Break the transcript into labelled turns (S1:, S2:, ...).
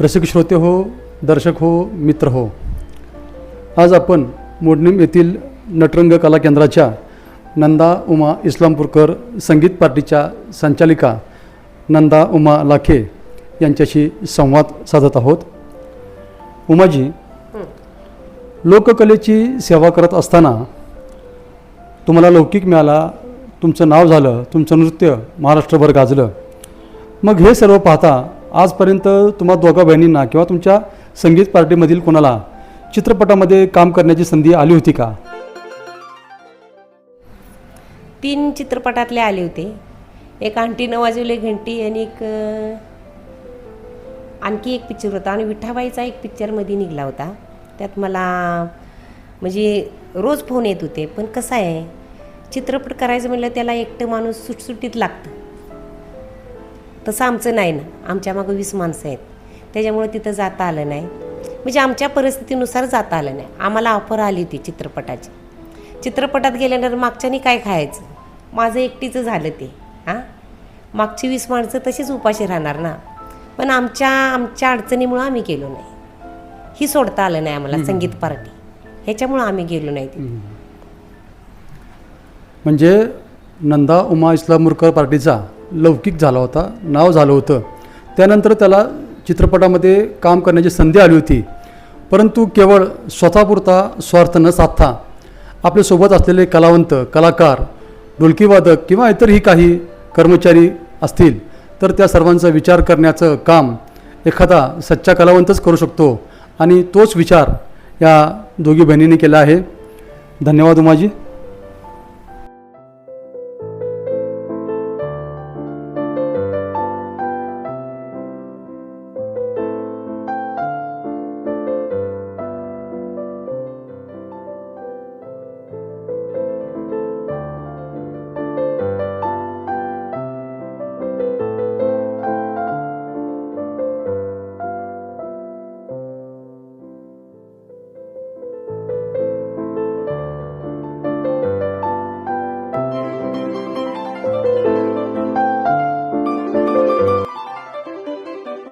S1: रसिक श्रोते हो दर्शक हो मित्र हो. आज आपण मोडणीम येथील नटरंग कला केंद्राच्या नंदा उमा इस्लामपूरकर संगीत पार्टीच्या संचालिका नंदा उमा लाखे यांच्याशी संवाद साधत आहोत. उमाजी लोककलेची सेवा करत असताना तुम्हाला लौकिक मिळाला तुमचं नाव झालं तुमचं नृत्य महाराष्ट्रभर गाजलं. मग हे सर्व पाहता आजपर्यंत तुम्हा दोघा बहिणींना किंवा तुमच्या संगीत पार्टीमधील कोणाला चित्रपटामध्ये काम करण्याची संधी आली होती का?
S2: तीन चित्रपटातले आले होते. एक आंटी नवाजवले घंटी आणि एक आणखी एक पिक्चर होता आणि विठाबाईचा एक पिक्चरमध्ये निघाला होता. त्यात मला म्हणजे रोज फोन येत होते पण कसं आहे? चित्रपट करायचं म्हटलं त्याला एकटं माणूस सुटसुटीत लागतं. तसं आमचं नाही ना. आमच्या मागं वीस माणसं आहेत. त्याच्यामुळे तिथं जाता आलं नाही. म्हणजे आमच्या परिस्थितीनुसार जाता आलं नाही. आम्हाला ऑफर आली होती चित्रपटाची. चित्रपटात गेल्यानंतर मागच्यानी काय खायचं? माझं एकटीचं झालं ते. हां? मागची वीस माणसं तशीच उपाशी राहणार ना. पण आमच्या आमच्या अडचणीमुळं आम्ही गेलो नाही. ही सोडता आलं नाही आम्हाला संगीत पार्टी. ह्याच्यामुळं आम्ही गेलो नाही
S1: म्हणजे नंदा उमा इस्लामपूरकर पार्टीचा लौकिक झाला होता नाव झालं होतं. त्यानंतर त्याला चित्रपटामध्ये काम करण्याची संधी आली होती. परंतु केवळ स्वतःपुरता स्वार्थ न साधता आपल्यासोबत असलेले कलावंत कलाकार ढोलकीवादक किंवा इतरही काही कर्मचारी असतील तर त्या सर्वांचा विचार करण्याचं काम एखादा सच्चा कलावंतच करू शकतो आणि तोच विचार या दोघी बहिणींनी केला आहे. धन्यवाद उमाजी.